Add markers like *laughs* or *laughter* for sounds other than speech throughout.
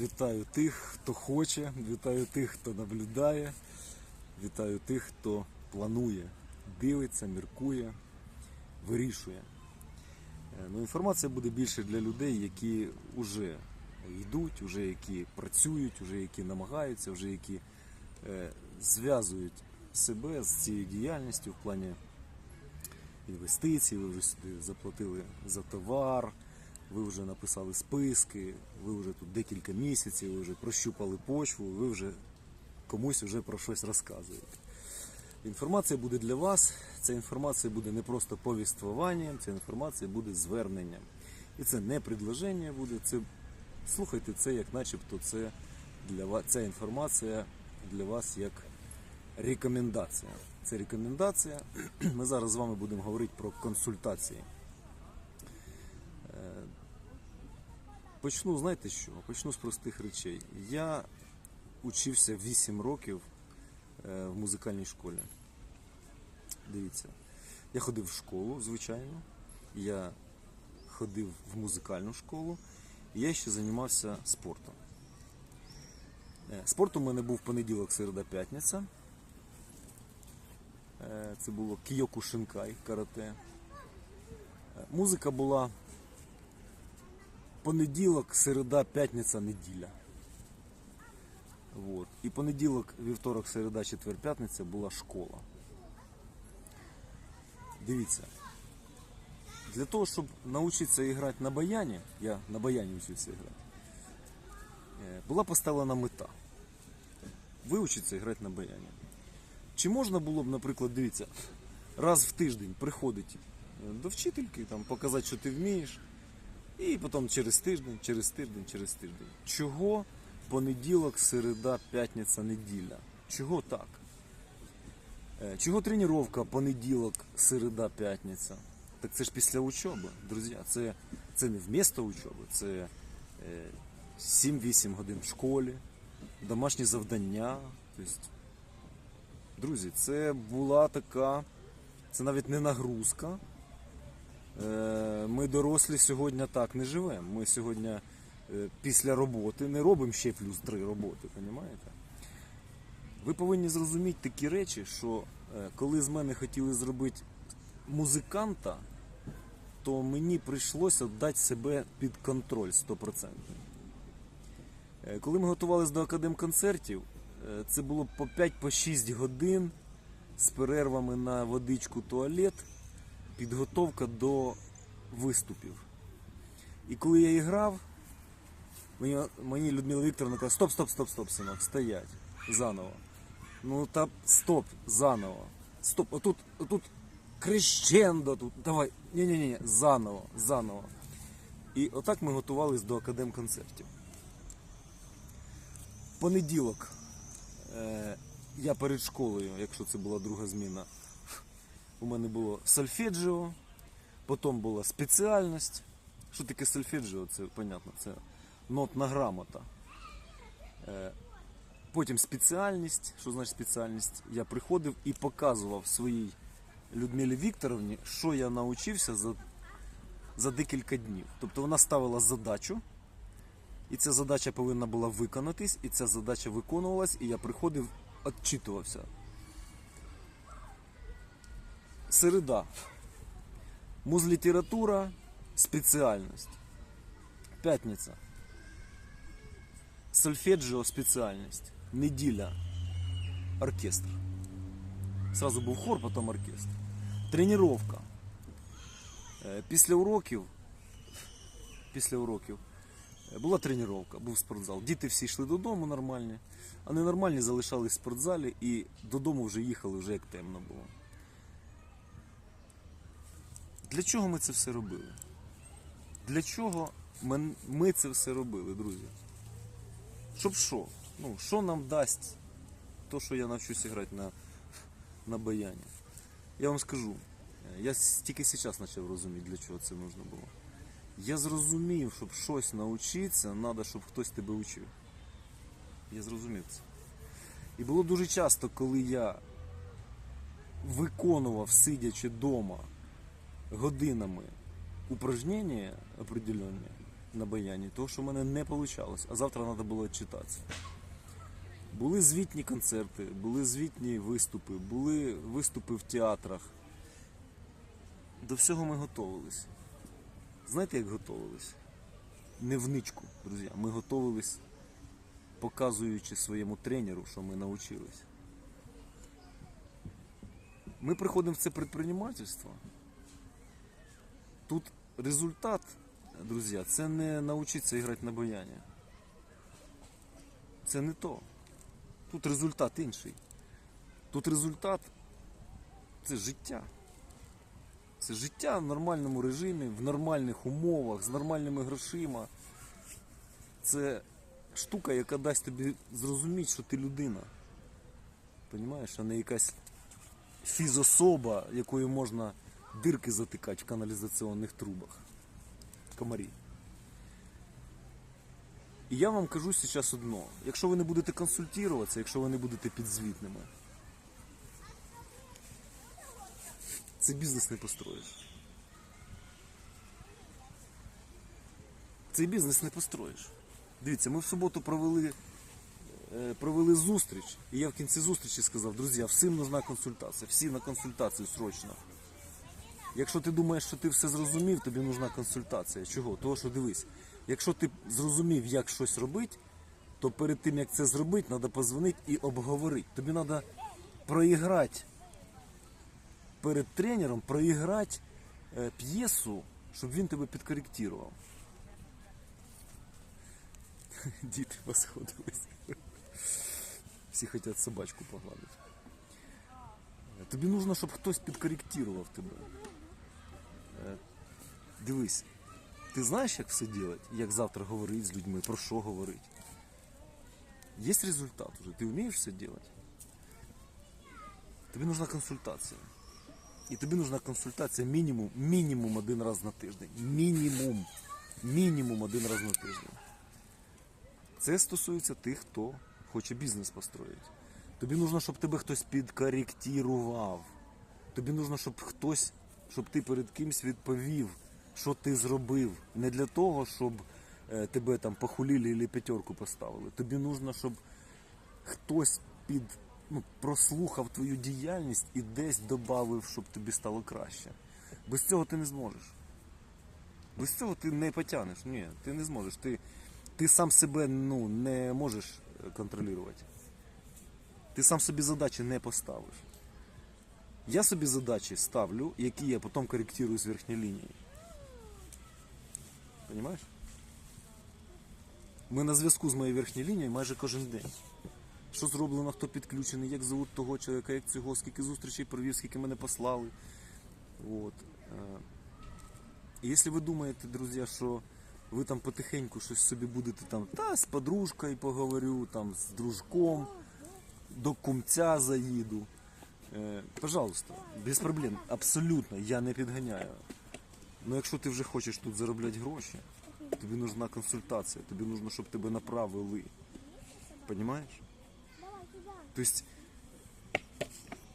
Вітаю тих, хто хоче, вітаю тих, хто наблюдає, вітаю тих, хто планує, дивиться, міркує, вирішує. Е, Ну, інформація буде більше для людей, які вже йдуть, вже які працюють, вже які намагаються, вже які е, зв'язують себе з цією діяльністю в плані інвестицій, ви вже сюди заплатили за товар, ви вже написали списки, ви вже тут декілька місяців, ви вже прощупали почву, ви вже комусь вже про щось розказуєте. Інформація буде для вас, ця інформація буде не просто повіствуванням, ця інформація буде зверненням. І це не предложення буде, це слухайте це, як начебто це для вас, ця інформація для вас як рекомендація. Це рекомендація. *clears throat* Ми зараз з вами будемо говорити про консультації. Почну, знаєте що? Почну з простих речей. Я учився 8 років е, в музикальній школі. Дивіться, я ходив в школу, звичайно. Я ходив в музикальну школу, я ще займався спортом. Е, Спорт у мене був понеділок, середа, п'ятниця. Е, Це було Кіоку Шинкай карате. Музика була понеділок, середа, п'ятниця, неділя. Вот. І понеділок, вівторок, середа, четвер, п'ятниця була школа. Дивіться. Для того, щоб навчитися грати на баяні, я на баяні вчився грати, е, була поставлена мета. Вивчитися грати на баяні. Чи можна було б, наприклад, дивіться, раз в тиждень приходить е, до вчительки, там, показати, що ти вмієш, і потім через тиждень, через тиждень, через тиждень. Чого понеділок, середа, п'ятниця, неділя? Чого так? Е, Чого тренування понеділок, середа, п'ятниця? Так це ж після учоби, друзі. Це, це не вмісто учоби, це е, 7-8 годин в школі, домашні завдання. Тобто, друзі, це була така, це навіть не нагрузка. Е, Ми дорослі сьогодні так не живемо. Ми сьогодні е, після роботи не робимо ще плюс три роботи, розумієте? Ви повинні зрозуміти такі речі, що е, коли з мене хотіли зробити музиканта, то мені прийшлося дати себе під контроль 100%. Е, Коли ми готувалися до академконцертів, це було по 5-6 годин з перервами на водичку туалет, підготовка до виступів. І коли я грав, мені, мені Людмила Вікторовна каже, стоп, стоп, стоп, стоп, синок, стоять, заново. Ну та стоп, заново. Стоп, отут, отут крещендо тут. Давай. Ні-ні-ні, заново, заново. І отак ми готувались до академконцертів. Понеділок. Е, я перед школою, якщо це була друга зміна, у мене було сольфеджіо, потім була спеціальність. Що таке сольфеджіо? Це понятно, це нотна грамота. Е, Потім спеціальність. Що значить спеціальність? Я приходив і показував своїй Людмилі Вікторовні, що я навчився за, за декілька днів. Тобто вона ставила задачу, і ця задача повинна була виконатись, і ця задача виконувалась, і я приходив, відчитувався. Середа. Музлітература, спеціальність. П'ятниця. Сольфеджіо спеціальність. Неділя. Оркестр. Сразу був хор, потім оркестр. Тренування. Е, Після уроків. Після уроків е, була тренування, був спортзал. Діти всі йшли додому нормальні, а ненормальні залишались в спортзалі і додому вже їхали, вже як темно було. Для чого ми це все робили? Для чого ми, ми це все робили, друзі? Щоб що? Ну, що нам дасть то, що я навчуся грати на, на баяні? Я вам скажу, я тільки зараз почав розуміти, для чого це потрібно було. Я зрозумів, щоб щось навчитися, треба, щоб хтось тебе учив. Я зрозумів це. І було дуже часто, коли я виконував, сидячи вдома, годинами упражнення определенні на баяні, тому що в мене не вийшло, а завтра треба було відчитатися. Були звітні концерти, були звітні виступи, були виступи в театрах. До всього ми готувалися. Знаєте, як готувалися? Не в ничку, друзі. Ми готувалися, показуючи своєму тренеру, що ми навчились. Ми приходимо в це предпринимательство. Тут результат, друзі, це не навчитися грати на баяні. Це не то. Тут результат інший. Тут результат це життя. Це життя в нормальному режимі, в нормальних умовах, з нормальними грошима. Це штука, яка дасть тобі зрозуміти, що ти людина. Понімаєш, а не якась фізособа, якою можна дирки затикати в каналізаційних трубах. Комарі. І я вам кажу зараз одно. Якщо ви не будете консультуватися, якщо ви не будете підзвітними, цей бізнес не построїш. Цей бізнес не построїш. Дивіться, ми в суботу провели, е, провели зустріч, і я в кінці зустрічі сказав, друзі, всім нужна консультація, всі на консультацію срочно. Якщо ти думаєш, що ти все зрозумів, тобі нужна консультація. Чого? Того, що дивись, якщо ти зрозумів, як щось робити, то перед тим, як це зробити, треба позвонити і обговорити. Тобі треба проіграти перед тренером, проіграти е, п'єсу, щоб він тебе підкоректував. *laughs* Діти посходились. Всі хочуть собачку погладити. Тобі нужно, щоб хтось підкоректував тебе. Е, Дивись, ти знаєш, як все робити, як завтра говорити з людьми, про що говорити. Є результат уже, ти вмієш все робити. Тобі нужна консультація. І тобі нужна консультація мінімум, мінімум один раз на тиждень. Мінімум. Мінімум один раз на тиждень. Це стосується тих, хто хоче бізнес построїти. Тобі нужно, щоб тебе хтось підкоректував. Тобі нужно, щоб хтось, щоб ти перед кимсь відповів, що ти зробив. Не для того, щоб е, тебе там похуліли і п'ятерку поставили. Тобі нужно, щоб хтось під, ну, прослухав твою діяльність і десь додав, щоб тобі стало краще. Без цього ти не зможеш. Без цього ти не потягнеш. Ні, ти не зможеш. Ти, ти сам себе ну, не можеш е, контролювати. Ти сам собі задачі не поставиш. Я собі задачі ставлю, які я потім коректирую з верхньої лінії. Понимаєш? Ми на зв'язку з моєю верхньою лінією майже кожен день. Що зроблено, хто підключений, як зовут того чоловіка, як цього, скільки зустрічей провів, скільки мене послали. От. е. І якщо ви думаєте, друзі, що ви там потихеньку щось собі будете там, та з подружкою поговорю, там з дружком, до кумця заїду. Е, пожалуйста, без проблем. Абсолютно, я не підганяю. Ну якщо ти вже хочеш тут заробляти гроші, тобі нужна консультація, тобі нужно, щоб тебе направили. Понимаєш? Тобто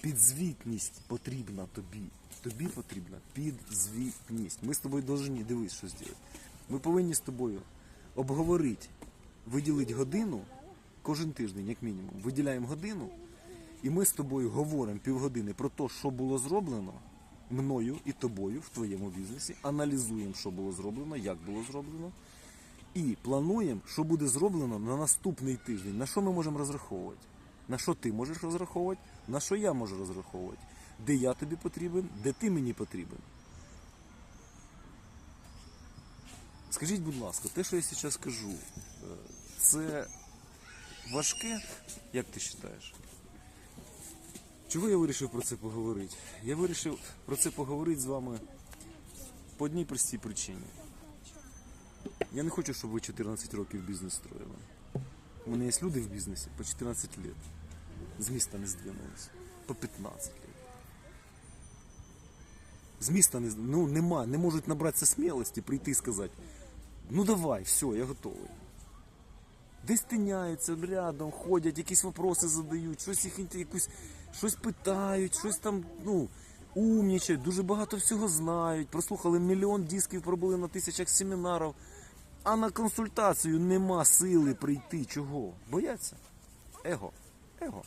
підзвітність потрібна тобі. Тобі потрібна підзвітність. Ми з тобою повинні дивись, що зробити. Ми повинні з тобою обговорити, виділити годину кожен тиждень, як мінімум. Виділяємо годину, і ми з тобою говоримо півгодини про те, що було зроблено мною і тобою в твоєму бізнесі, аналізуємо, що було зроблено, як було зроблено, і плануємо, що буде зроблено на наступний тиждень. На що ми можемо розраховувати? На що ти можеш розраховувати, на що я можу розраховувати, де я тобі потрібен, де ти мені потрібен. Скажіть, будь ласка, те, що я зараз кажу, е, це важке, як ти вважаєш? Чого я вирішив про це поговорити? Я вирішив про це поговорити з вами по одній простій причині. Я не хочу, щоб ви 14 років бізнес строїли. У мене є люди в бізнесі по 14 років. З міста не здвинулися. По 15 років. З міста не, ну, нема, не можуть набратися смілості прийти і сказати, ну давай, все, я готовий. Десь тиняються рядом, ходять, якісь вопроси задають, щось їх якусь, щось питають, щось там, ну, умнічають, дуже багато всього знають, прослухали мільйон дисків, пробули на тисячах семінарів. А на консультацію нема сили прийти. Чого? Бояться? Его. Его.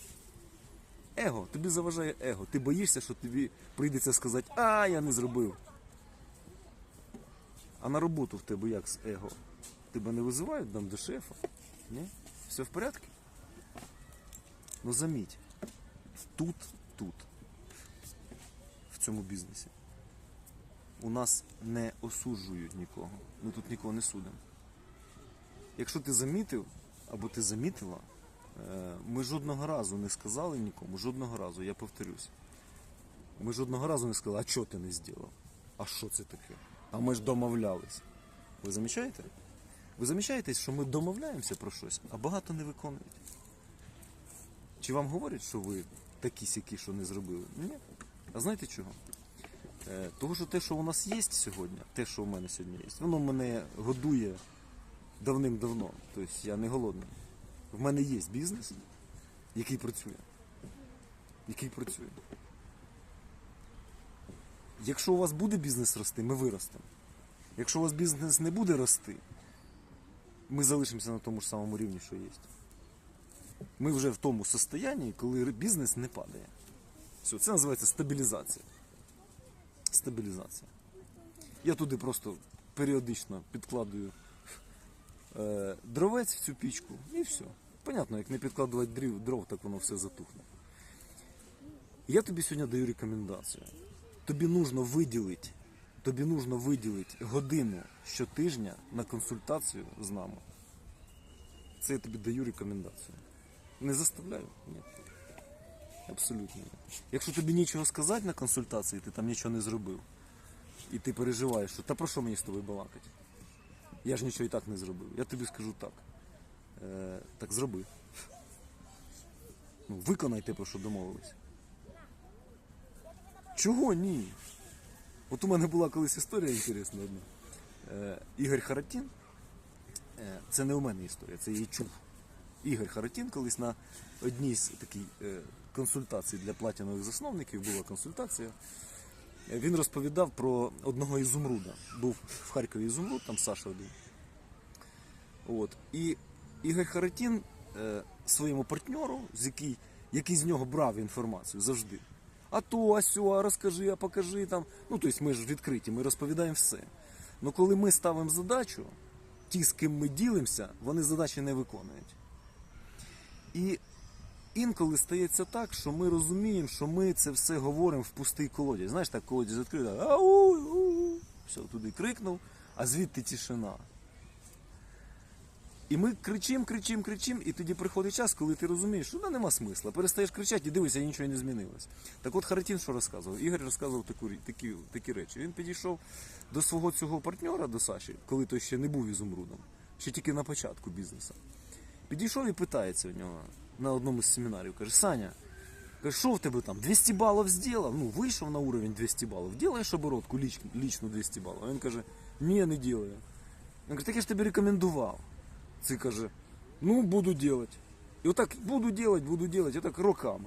Его. Тобі заважає его. Ти боїшся, що тобі прийдеться сказати, а я не зробив. А на роботу в тебе як з его? Тебе не визивають там до шефа? Ні? Все в порядку? Ну заміть, тут, тут, в цьому бізнесі, у нас не осуджують нікого. Ми тут нікого не судимо. Якщо ти замітив, або ти замітила, е, ми жодного разу не сказали нікому, жодного разу, я повторюсь. Ми жодного разу не сказали, а що ти не зробив? А що це таке? А ми ж домовлялись. Ви замічаєте? Ви замічаєте, що ми домовляємося про щось, а багато не виконують. Чи вам говорять, що ви такі сякі, що не зробили? Ні. А знаєте чого? Е, того, що те, що у нас є сьогодні, те, що у мене сьогодні є, воно мене годує давним-давно. Тобто я не голодний. В мене є бізнес, який працює. Який працює. Якщо у вас буде бізнес рости, ми виростемо. Якщо у вас бізнес не буде рости, ми залишимося на тому ж самому рівні, що є. Ми вже в тому состоянні, коли бізнес не падає. Все, це називається стабілізація. Стабілізація. Я туди просто періодично підкладую е, дровець в цю пічку і все. Понятно, як не підкладувати дрів, дров, так воно все затухне. Я тобі сьогодні даю рекомендацію. Тобі нужно виділити, тобі нужно виділити годину щотижня на консультацію з нами. Це я тобі даю рекомендацію. Не заставляю? Ні. Абсолютно ні. Якщо тобі нічого сказати на консультації, ти там нічого не зробив. І ти переживаєш, що та про що мені з тобою балакати? Я ж нічого і так не зробив. Я тобі скажу так. Е, так зроби. Ну, виконай те, про що домовились. Чого ні? От у мене була колись історія інтересна одна. Е, Ігор Харатін. Е, це не у мене історія, це я її чув. Ігор Харатін колись на одній з таких е, консультацій для платінових засновників була консультація. Він розповідав про одного ізумруда. Був в Харкові ізумруд, там Саша один. От. І Ігор Харатін е, своєму партнеру, з який, який з нього брав інформацію завжди. А то, а сьо, а розкажи, а покажи там. Ну, тобто ми ж відкриті, ми розповідаємо все. Ну коли ми ставимо задачу, ті, з ким ми ділимося, вони задачі не виконують. І інколи стається так, що ми розуміємо, що ми це все говоримо в пустий колодязь. Знаєш, так колодязь відкрив, ау, ау, все, туди крикнув, а звідти тишина. І ми кричимо, кричимо, кричимо, і тоді приходить час, коли ти розумієш, що ну, нема смисла. Перестаєш кричати і дивишся, нічого не змінилось. Так от Харатін що розказував? Ігор розказував таку, такі, такі речі. Він підійшов до свого цього партнера, до Саші, коли той ще не був ізумрудом, ще тільки на початку бізнесу. Підійшов і питається у нього на одному з семінарів. Каже, Саня, каже, що в тебе там? 200 балів зробив? Ну, вийшов на уровень 200 балів. Делаєш оборотку ліч, лічно 200 балів? А він каже, ні, не делаю. Він каже, так я ж тобі рекомендував. Цей каже, ну буду делать. І отак буду делать, буду делать, і так роками.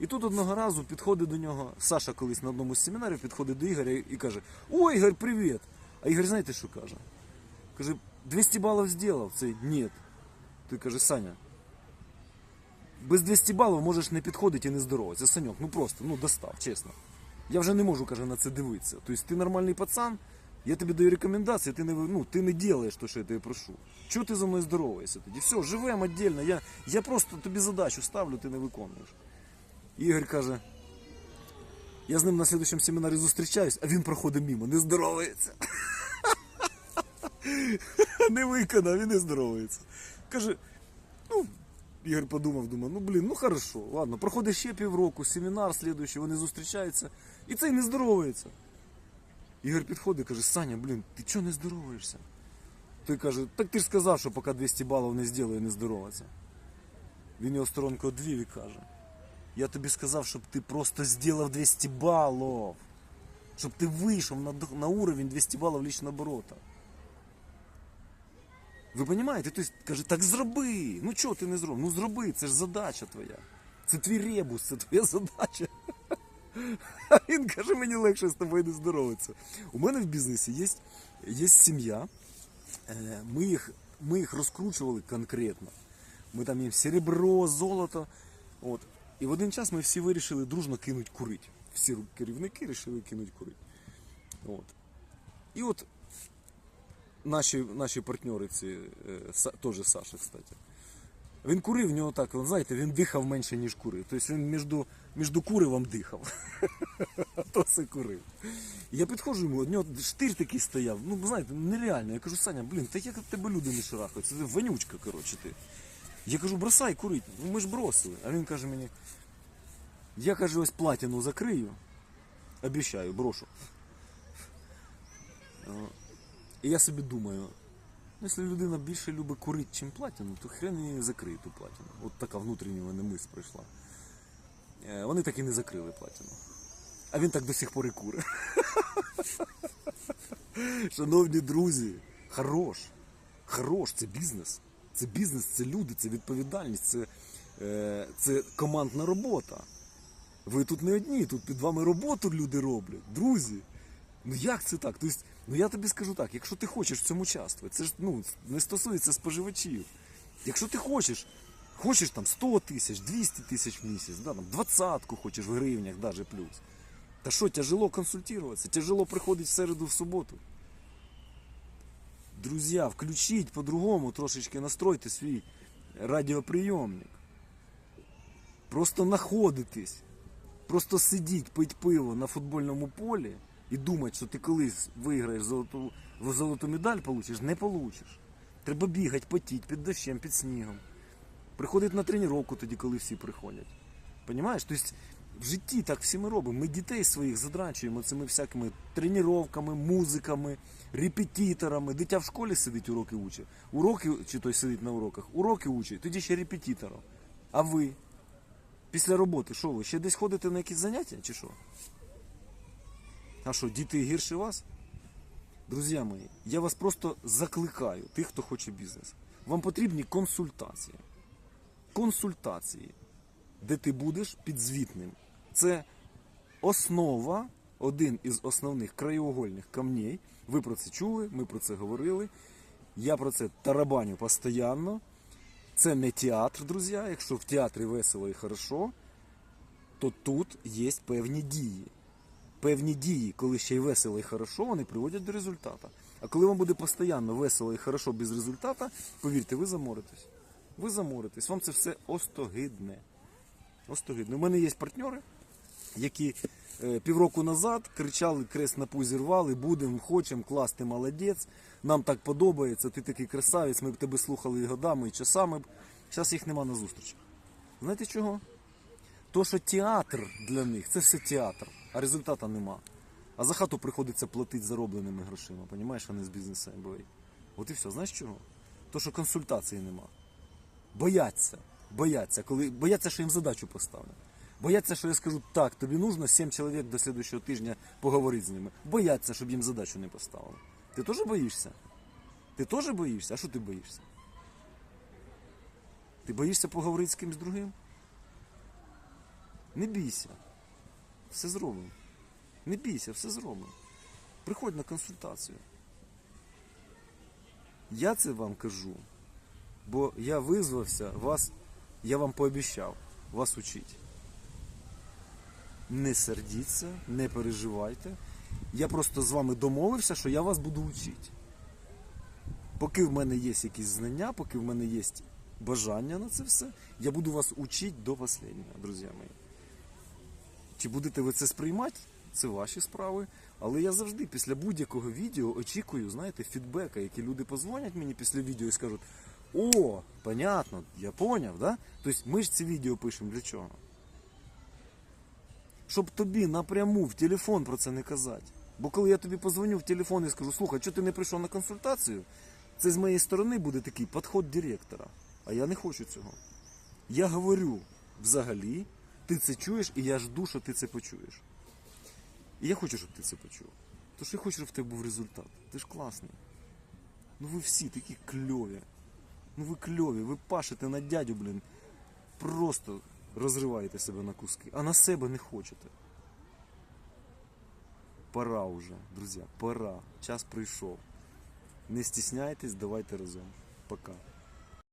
І тут одного разу підходить до нього, Саша колись на одному з семінарів підходить до Ігоря і каже: О, Ігор, привіт! А Ігор, знаєте, що каже? Каже, 200 балів зробив. Цей ні. Той каже, Саня, без 200 балів можеш не підходити і не здороватися. Саньок, ну просто, ну достав, чесно. Я вже не можу, каже, на це дивитися. Тобто ти нормальний пацан, я тобі даю рекомендації, ти не, ну, ти не делаєш те, що я тебе прошу. Чого ти за мною здороваєшся тоді? Все, живемо віддільно, я, я просто тобі задачу ставлю, ти не виконуєш. Ігор каже, я з ним на слідчому семінарі зустрічаюсь, а він проходить мимо, не здоровається. *laughs* Не виконав і не здоровається. Каже, ну, Ігор подумав, думав, ну блін, ну хорошо, ладно, проходить ще півроку, семінар слідуючий, вони зустрічаються, і цей не здоровається. Ігор підходить каже, Саня, блін, ти чого не здороваєшся? Той каже, так ти ж сказав, що поки 200 балів не зроблю, не здороваться. Він його сторонку одвів і каже, я тобі сказав, щоб ти просто зробив 200 балів. Щоб ти вийшов на, на уровень 200 балів лічного оборота. Ви розумієте? Тобто, каже, так зроби. Ну чого ти не зробив? Ну зроби, це ж задача твоя. Це твій ребус, це твоя задача. А він каже, мені легше з тобою не здоровитися. У мене в бізнесі є, є сім'я, Е, Ми їх, ми їх розкручували конкретно. Ми там їм серебро, золото. От. І в один час ми всі вирішили дружно кинуть курить. Всі керівники вирішили кинуть курить. От. І от наші, наші партнери, е, теж Саша, кстати. Він курив, в нього так, ви знаєте, він дихав менше, ніж курив. Тобто він між, між куривом дихав. *laughs* А то все курив. Я підходжу йому, у нього штир такий стояв. Ну, знаєте, нереально. Я кажу, Саня, блін, та як тебе люди не шарахаються? Це вонючка, коротше ти. Я кажу, бросай курить. Ну ми ж бросили. А він каже мені, я каже, ось платину закрию. Обіщаю, брошу. І я собі думаю, ну, якщо людина більше любить курити, чим платину, то хрен її закриє ту платину. От така внутрішня мене мисль прийшла. Е, Вони так і не закрили платину. А він так до сих пор і куре. *laughs* Шановні друзі, хорош. Хорош, це бізнес. Це бізнес, це люди, це відповідальність, це, е, це командна робота. Ви тут не одні, тут під вами роботу люди роблять. Друзі. Ну як це так? Тобто, ну я тобі скажу так, якщо ти хочеш в цьому участвувати, це ж ну, не стосується споживачів. Якщо ти хочеш, хочеш там 100 тисяч, 200 тисяч в місяць, да, там, двадцятку хочеш в гривнях, даже плюс. Та що, тяжело консультуватися, тяжело приходить в середу в суботу. Друзі, включіть по-другому трошечки настройте свій радіоприйомник. Просто знаходитесь. Просто сидіть, пить пиво на футбольному полі і думати, що ти колись виграєш золоту, золоту медаль, получиш, не получиш. Треба бігати, потіть під дощем, під снігом. Приходить на тренування тоді, коли всі приходять. Понімаєш? Тобто в житті так всі ми робимо. Ми дітей своїх задрачуємо цими всякими тренуваннями, музиками, репетиторами. Дитя в школі сидить, уроки учить. Уроки, чи той сидить на уроках, уроки учить, тоді ще репетитором. А ви? Після роботи, що ви? Ще десь ходите на якісь заняття чи що? А що, діти гірше вас? Друзі мої, я вас просто закликаю, тих, хто хоче бізнес. Вам потрібні консультації. Консультації, де ти будеш підзвітним. Це основа, один із основних краєугольних камней. Ви про це чули, ми про це говорили. Я про це тарабаню постійно. Це не театр, друзі. Якщо в театрі весело і хорошо, то тут є певні дії. Певні дії, коли ще й весело і хорошо, вони приводять до результату. А коли вам буде постійно весело і хорошо без результату, повірте, ви заморитесь. Ви заморитесь. Вам це все остогидне. Остогидне. У мене є партнери, які е, півроку назад кричали, крест на пузі рвали, будемо, хочемо, клас, ти молодець, нам так подобається, ти такий красавець, ми б тебе слухали і годами, і часами. Зараз їх нема на зустрічах. Знаєте чого? То, що театр для них це все театр, а результату нема. А за хату приходиться платити заробленими грошима, понімаєш, а не з бізнесу MBA. От і все. Знаєш чого? То, що консультації нема. Бояться. Бояться, коли бояться, що їм задачу поставлю. Бояться, що я скажу, так, тобі нужно 7 чоловік до слідчого тижня поговорити з ними. Бояться, щоб їм задачу не поставили. Ти теж боїшся? Ти теж боїшся? А що ти боїшся? Ти боїшся поговорити з кимось другим? Не бійся. Все зробимо. Не бійся, все зробимо. Приходь на консультацію. Я це вам кажу, бо я визвався вас, я вам пообіцяв вас учити. Не сердіться, не переживайте. Я просто з вами домовився, що я вас буду вчити. Поки в мене є якісь знання, поки в мене є бажання на це все, я буду вас учити до останнього, друзі мої. Чи будете ви це сприймати? Це ваші справи. Але я завжди після будь-якого відео очікую, знаєте, фідбека, які люди позвонять мені після відео і скажуть: О, понятно, я поняв, да? Тобто ми ж ці відео пишемо для чого? Щоб тобі напряму в телефон про це не казати. Бо коли я тобі позвоню в телефон і скажу, слухай, що ти не прийшов на консультацію, це з моєї сторони буде такий підход директора. А я не хочу цього. Я говорю взагалі, ти це чуєш, і я жду, що ти це почуєш. І я хочу, щоб ти це почув. Тож я хочу, щоб в тебе був результат. Ти ж класний. Ну ви всі такі кльові. Ну ви кльові, ви пашете на дядю, блін. Просто розриваєте себе на куски, а на себе не хочете. Пора уже, друзі, пора. Час прийшов. Не стісняйтесь, давайте разом. Пока.